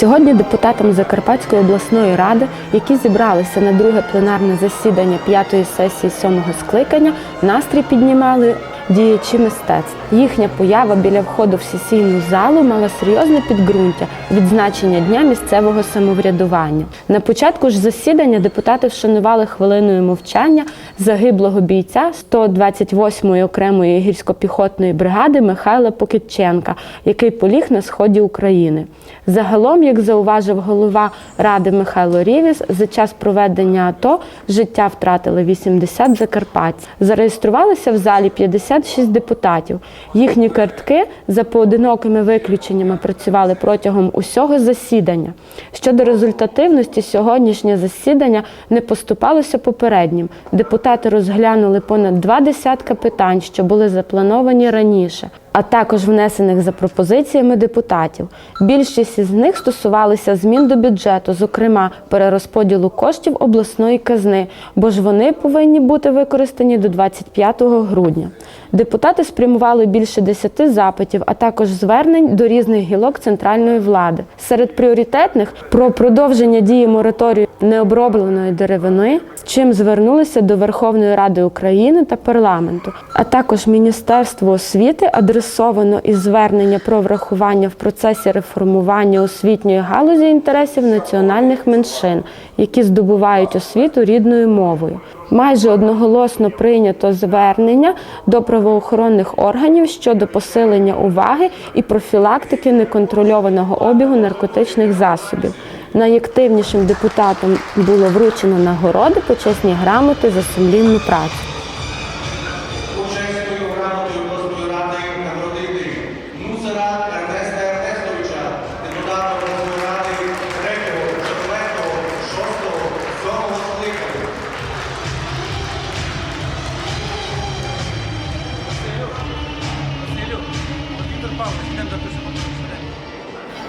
Сьогодні депутатам Закарпатської обласної ради, які зібралися на друге пленарне засідання п'ятої сесії сьомого скликання, настрій піднімали діячі мистецтв. Їхня поява біля входу в сесійну залу мала серйозне підґрунтя відзначення дня місцевого самоврядування. На початку ж засідання депутати вшанували хвилиною мовчання загиблого бійця 128-ї окремої гірсько-піхотної бригади Михайла Покитченка, який поліг на сході України. Загалом, як зауважив голова ради Михайло Рівіс, за час проведення АТО життя втратили 80 закарпатців. Зареєструвалися в залі 56 депутатів. Їхні картки за поодинокими виключеннями працювали протягом усього засідання. Щодо результативності, сьогоднішнє засідання не поступалося попереднім. Депутати розглянули понад два десятка питань, що були заплановані раніше а також внесених за пропозиціями депутатів. Більшість із них стосувалися змін до бюджету, зокрема перерозподілу коштів обласної казни, бо ж вони повинні бути використані до 25 грудня. Депутати спрямували більше 10 запитів, а також звернень до різних гілок центральної влади. Серед пріоритетних про продовження дії мораторію необробленої деревини, з чим звернулися до Верховної Ради України та парламенту, а також Міністерство освіти адресовано із звернення про врахування в процесі реформування освітньої галузі інтересів національних меншин, які здобувають освіту рідною мовою. Майже одноголосно прийнято звернення до правоохоронних органів щодо посилення уваги і профілактики неконтрольованого обігу наркотичних засобів. Найактивнішим депутатам було вручено нагороди, почесні грамоти за сумлінну працю.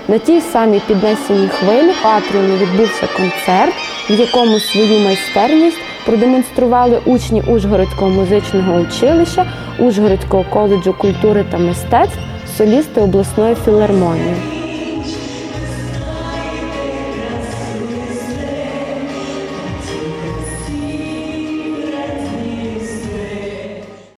На тій самій піднесеній хвилі в атріумі відбувся концерт, в якому свою майстерність продемонстрували учні Ужгородського музичного училища, Ужгородського коледжу культури та мистецтв, солісти обласної філармонії.